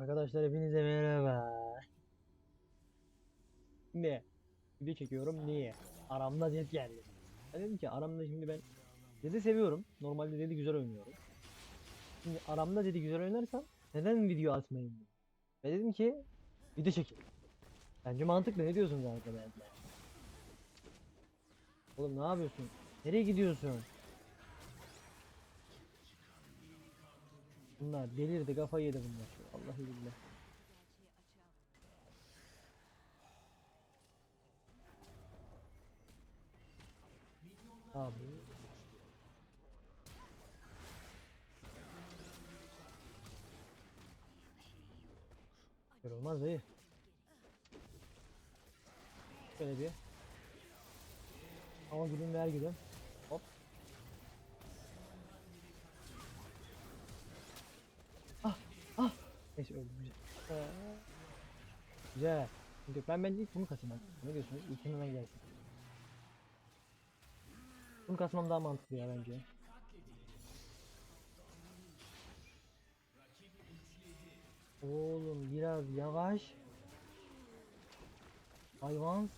Arkadaşlar hepinize merhaba. Ne? Video çekiyorum niye? Aramda Zed geldi. Ben dedim ki aramda şimdi ben Zed'i seviyorum. Normalde Zed'i güzel oynuyorum. Şimdi aramda Zed'i güzel oynarsam neden video atmayayım? Ve dedim ki video çekeyim. Bence mantıklı ne diyorsunuz arkadaşlar? Oğlum ne yapıyorsun? Nereye gidiyorsun? Bunlar delirdi kafayı yedi bunlar. Vallahi billahi. Abi. Böyle olmaz dayı. Şöyle bir. Ama gülüm ver gülüm. Güzel. Şimdi ben bence ilk bunu kasayım ben. Ne diyorsunuz? İlk hemen gelsin. Bunu kasmam daha mantıklı ya bence. Oğlum biraz yavaş. Hayvan.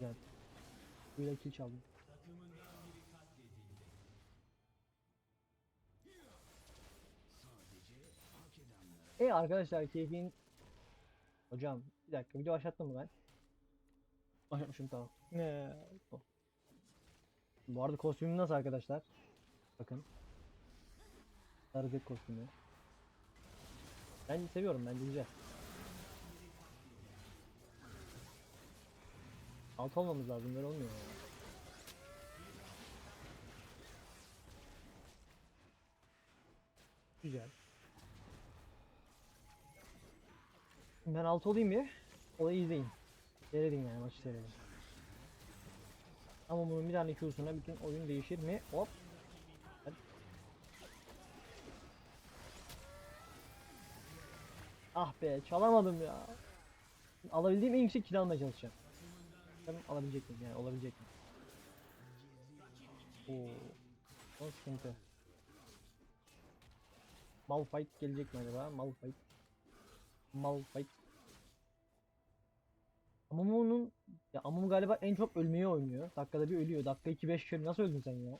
Gel. Böyle kill çaldım. E arkadaşlar keyfin Hocam bir dakika video başlattım mı ben? Başlatmışım tamam. Ne? o. Bu arada kostümüm nasıl arkadaşlar? Bakın. Sarıcık kostümü. Ben seviyorum bence güzel. Alt olmamız lazım böyle olmuyor ya. Güzel. Ben alt olayım bir. Olayı izleyin. Seyredin yani maçı seyredin. Ama bunun bir tane Q'suna bütün oyun değişir mi? Hop. Hadi. Ah be çalamadım ya. Alabildiğim en yüksek kill almaya çalışacağım. Bakalım alabilecek miyim yani olabilecek mi? Oo. O sıkıntı. Malphite gelecek mi acaba? Malphite. Malphite. Amumu'nun ya Amumu galiba en çok ölmeyi oynuyor. Dakikada bir ölüyor. Dakika 2-5 kere nasıl öldün sen ya?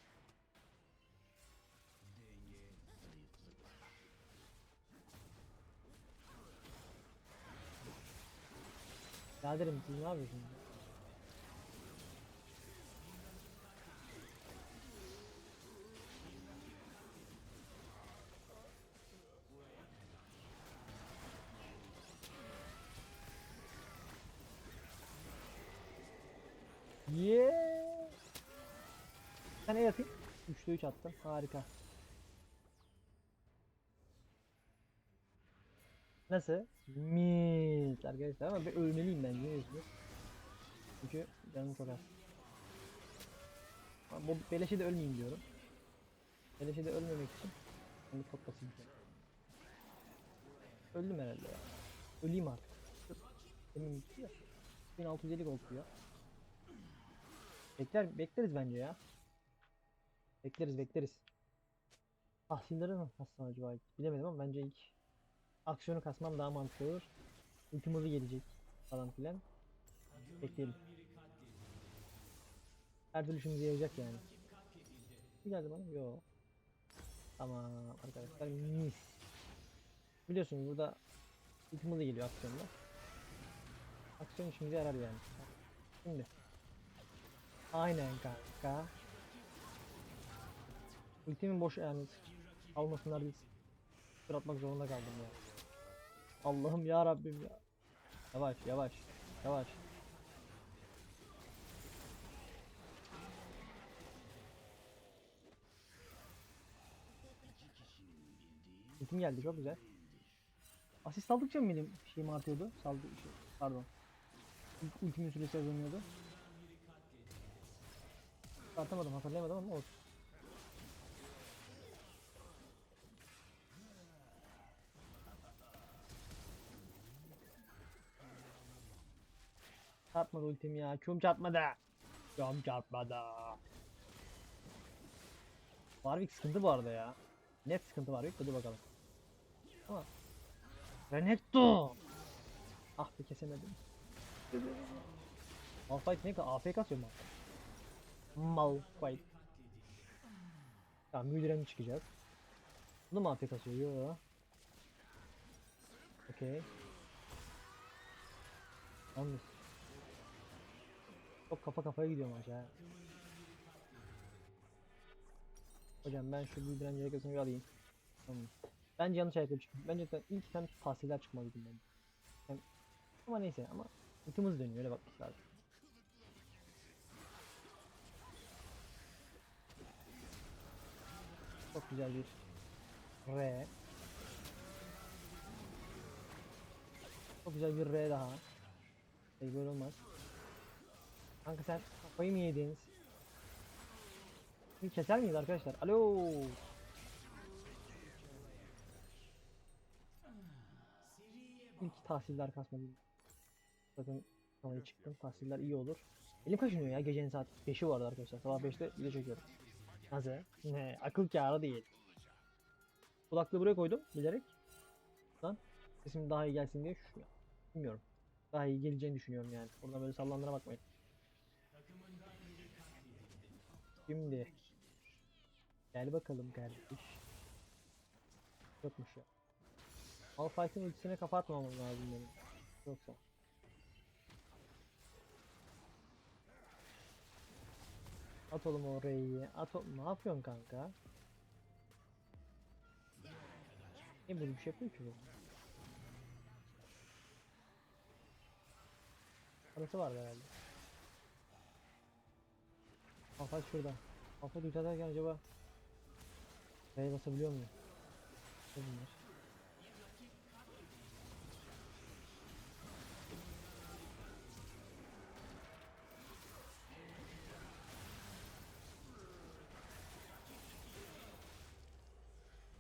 Biraderim siz ne yapıyorsunuz? Sen ne yapayım? 3'te 3 attım. Harika. Nasıl? Mis arkadaşlar ama ben ölmeliyim ben biliyorsunuz. Çünkü canım çok az. Bu beleşe de ölmeyeyim diyorum. Beleşe de ölmemek için onu toplasın. Öldüm herhalde ya. Öleyim artık. Demin ya. 1650 gold ya. Bekler, bekleriz bence ya. Bekleriz bekleriz. Tahsilleri mı kassam acaba? Bilemedim ama bence ilk aksiyonu kasmam daha mantıklı olur. Ultim gelecek falan filan. Bekleyelim. Her türlü işimize yarayacak yani. Bir geldi bana? Yo. Tamam arkadaşlar mis. Biliyorsunuz burada ultim geliyor aksiyonda. Aksiyon işimize yarar yani. Şimdi. Aynen kanka. Ultimin boş yani almasınlar. Sıfır atmak zorunda kaldım ya. Allah'ım ya Rabbim ya. Yavaş yavaş yavaş. Ultim geldi çok güzel. Asist aldıkça mı benim şeyim artıyordu? Saldı şey, pardon. Ultimin süresi azalıyordu. Atamadım hatırlayamadım ama olsun. Çarpmadı ultim ya. Küm çarpmadı. Küm çarpmadı. Warwick sıkıntı bu arada ya. Net sıkıntı Warwick. Hadi bakalım. Ama Renekton. Ah bir kesemedim. Malphite ne kadar AFK kasıyor Malphite. Malphite. Tamam Müldürem çıkacak. Bu da mı AFK kasıyor? Yo. Okey. Yalnız. Çok kafa kafaya gidiyor maç. Hocam ben şu Müldürem ceketini bir alayım. Tamam. Bence yanlış ayakkabı çıktı. Bence ilk sen tahsiller çıkmalıydım ben. Hem- Ama neyse ama ultimiz dönüyor öyle bakmak lazım. Çok güzel bir R. Çok güzel bir R daha. Şey böyle olmaz. Kanka sen kafayı mı yediniz? Bir keser miyiz arkadaşlar? Alo. İlk tahsiller kasmadım. Zaten sonra çıktım. Tahsiller iyi olur. Elim kaşınıyor ya gecenin saat 5'i vardı arkadaşlar. Sabah 5'te video çekiyorum. Nasıl? Ne? Akıl kârı değil. Kulaklığı buraya koydum bilerek. Lan sesim daha iyi gelsin diye şu bilmiyorum. Daha iyi geleceğini düşünüyorum yani. Oradan böyle sallandıra bakmayın. Şimdi gel bakalım kardeş. Yokmuş ya. Malphite'in ultisine kafa atmamam lazım benim. Yoksa. At orayı. At. Ne yapıyorsun kanka? Ne böyle bir şey yapıyor ki bu? Parası var herhalde. Kafa şurada. Kafa yükseltirken acaba B'ye basabiliyor muyum? Bunlar?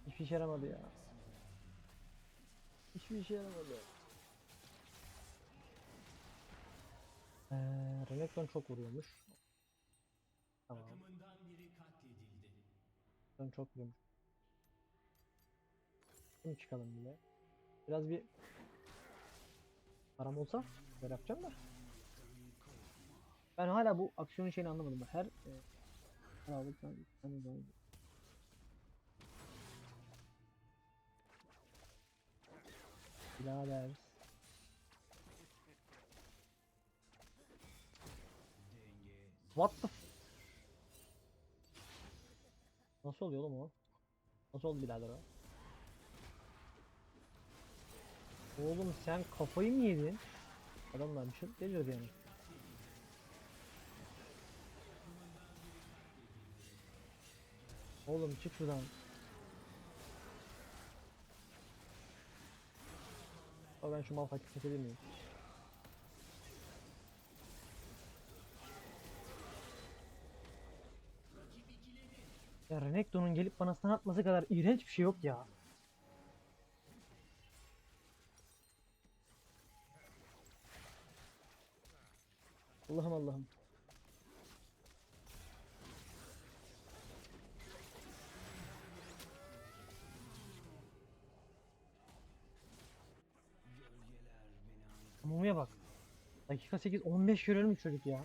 Hiçbir işe yaramadı ya. Hiçbir işe yaramadı. Ee, Renekton çok vuruyormuş. Tamam. Renekton çok vuruyormuş. Şimdi çıkalım bile. Biraz bir param olsa böyle yapacağım da. Ben hala bu aksiyonun şeyini anlamadım. Her e, her aldıktan hani böyle Birader. What the Nasıl oluyor oğlum o? Nasıl oldu birader o? Oğlum sen kafayı mı yedin? Adamlar bir şey geliyor yani. Oğlum çık şuradan. Ama ben şu mal fakir kesebilir miyim? Renekton'un gelip bana stun atması kadar iğrenç bir şey yok ya. Allah'ım Allah'ım. Mumuya bak. Dakika 8 15 kere ölmüş çocuk ya.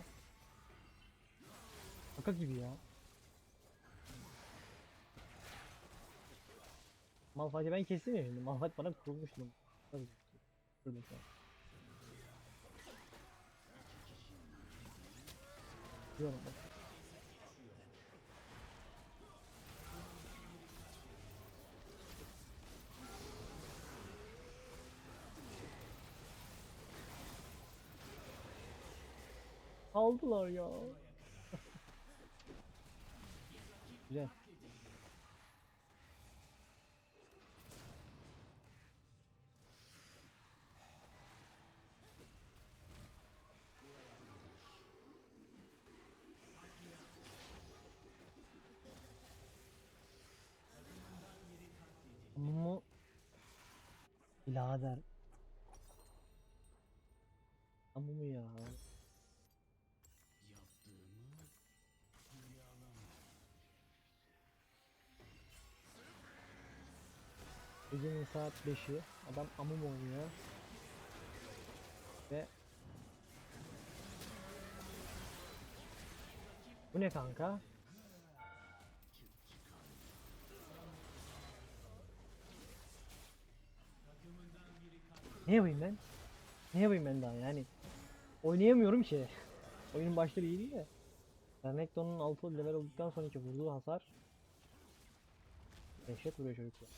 Şaka gibi ya. Malphite'i ben kestim ya şimdi. Bana kurulmuştu. Bakalım. Diyorum. Aldılar ya. Güzel. Mu Birader. Ama mı ya? Gecenin saat 5'i. Adam amım oynuyor. Ve Bu ne kanka? Ne yapayım ben? Ne yapayım ben daha yani? Oynayamıyorum ki. Oyunun başları iyi değil de. Renekton'un 6 level olduktan sonraki vurduğu hasar Dehşet vuruyor çocuk ya.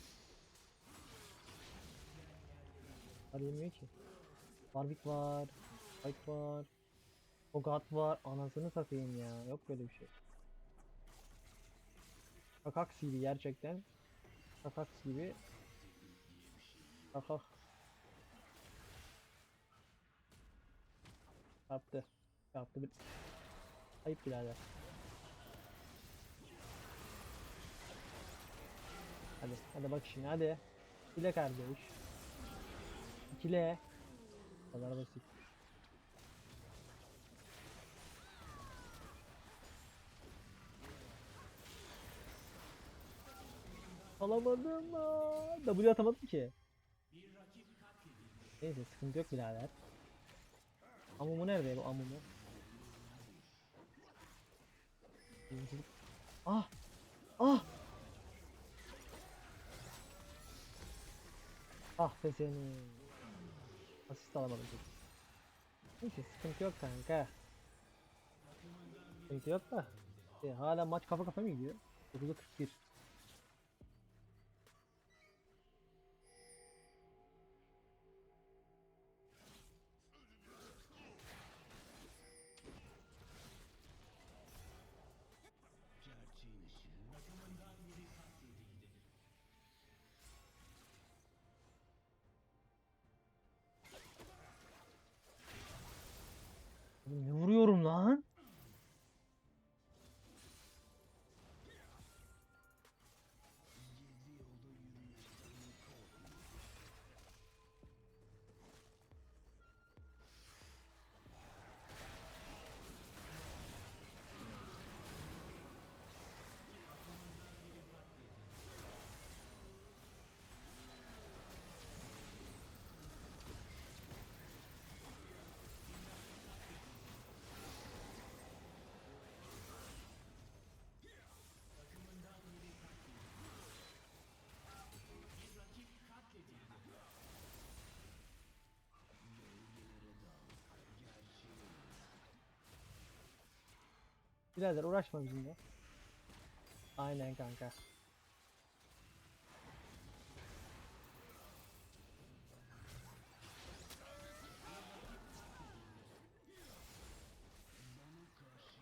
Hasar yemiyor ki. Warwick var. Spike var. Hogat var. Anasını satayım ya. Yok böyle bir şey. Kakaks gibi gerçekten. Kakaks gibi. Kakak. Yaptı. bir- Ayıp birader. Hadi, hadi bak şimdi hadi. İkile kardeş. İkile. Bu kadar basit. Alamadım lan. W atamadım ki. Neyse sıkıntı yok birader. Amumu nerede bu amumu? Ah! Ah! Ah be seni. Asist alamadım peki. Neyse sıkıntı yok kanka. Sıkıntı yok da. E, hala maç kafa kafa mı gidiyor? 9'a 41. Birader uğraşma bizimle. Aynen kanka.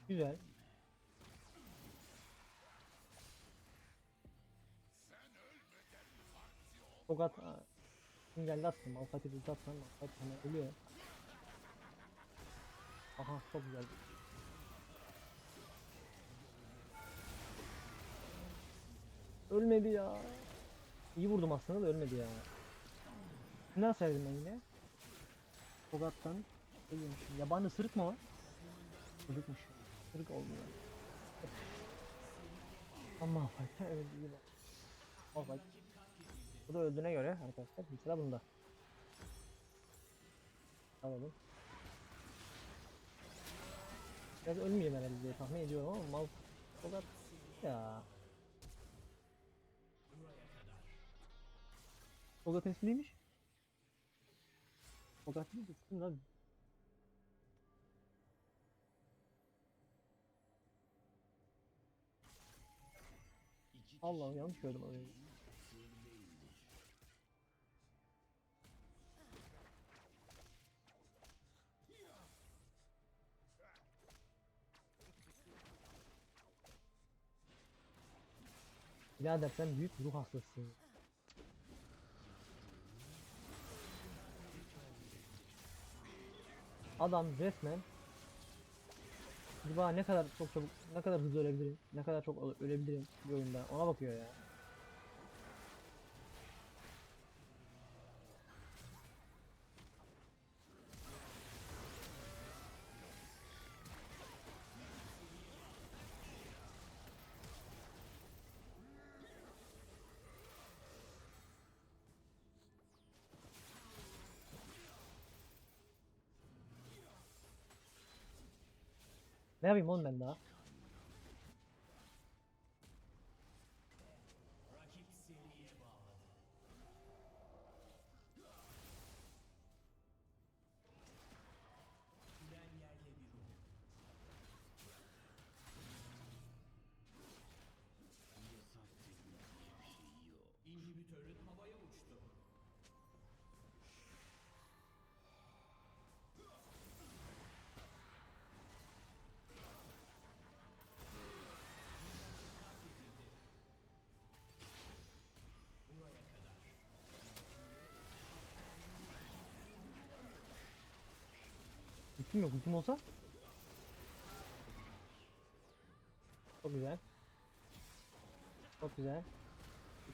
Güzel. Tokat Kim geldi attım. Alfatih ulti atsam Alfatih hemen ölüyor. Aha çok güzel. Ölmedi ya. İyi vurdum aslında da ölmedi ya. Ne sevdim ben yine? Togat'tan ölüyormuşum. Yabancı sırık mı var? Sırıkmış. Sırık oldu ya. Ama evet iyi bak. Al bak. Bu da öldüğüne göre arkadaşlar bir sıra bunda. Alalım. Biraz ölmeyeyim herhalde diye tahmin ediyorum ama mal Togat ya. Togat ismi neymiş? Togat değil de isim lan. Allah yanlış gördüm orayı. Birader sen büyük ruh hastasısın. Adam resmen Acaba ne kadar çok çabuk, ne kadar hızlı ölebilirim, ne kadar çok öle- ölebilirim bir oyunda ona bakıyor ya. Ne yapayım oğlum ben daha? Gittim yok. Gittim olsa. Çok güzel. Çok güzel.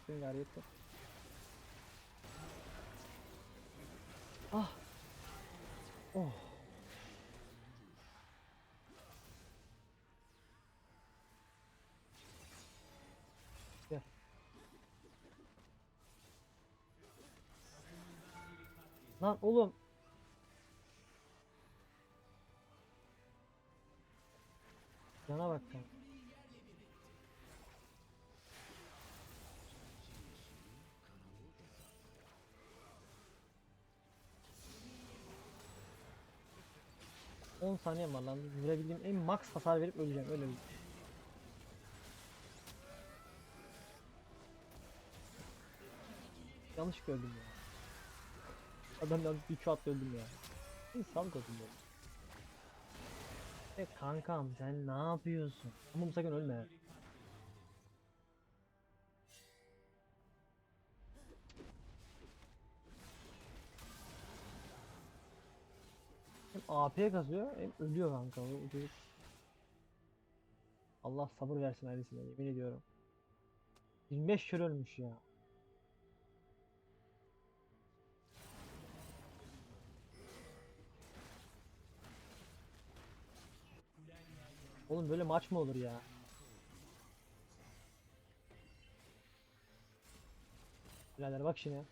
Gayret yok. Ah. Oh. Gel. Lan oğlum. Sen. On saniye var lan. Vurabildiğim en max hasar verip öleceğim. Öyle bir. Yanlış öldüm ya. Adamdan bir shot öldüm ya. Sağlık olsun böyle. E kankam sen ne yapıyorsun? Ama sakın ölme. Hem AP kazıyor hem ölüyor kanka. Bu. Allah sabır versin ailesine yemin ediyorum. 25 kere ölmüş ya. Oğlum böyle maç mı olur ya? Birader bak şimdi.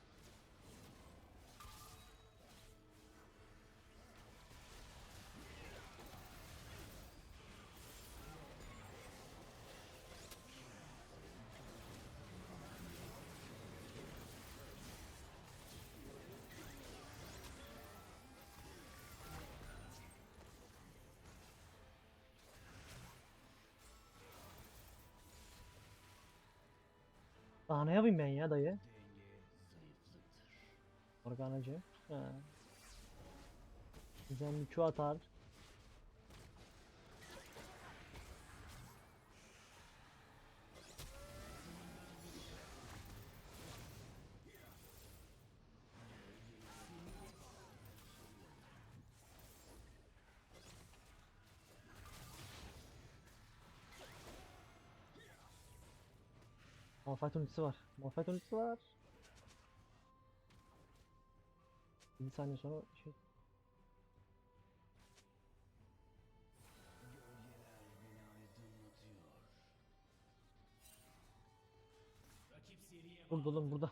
Daha ne yapayım ben ya dayı? Organacı. Ha. Güzel bir Q atar. Malphite ultisi var. Malphite ultisi var. 7 saniye sonra şey oğlum burada.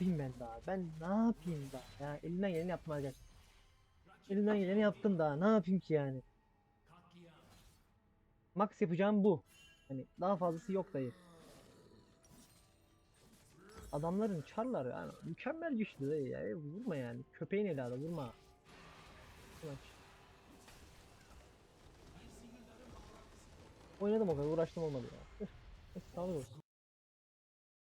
Yapayım ben daha? Ben ne yapayım daha? Ya elimden geleni yaptım arkadaşlar. Elimden geleni yaptım daha. Ne yapayım ki yani? Max yapacağım bu. Hani daha fazlası yok dayı. Adamların çarları yani mükemmel güçlü dayı ya. Vurma yani. Köpeğin evladı vurma. Maç. Oynadım o kadar uğraştım olmadı ya. Sağlık olsun.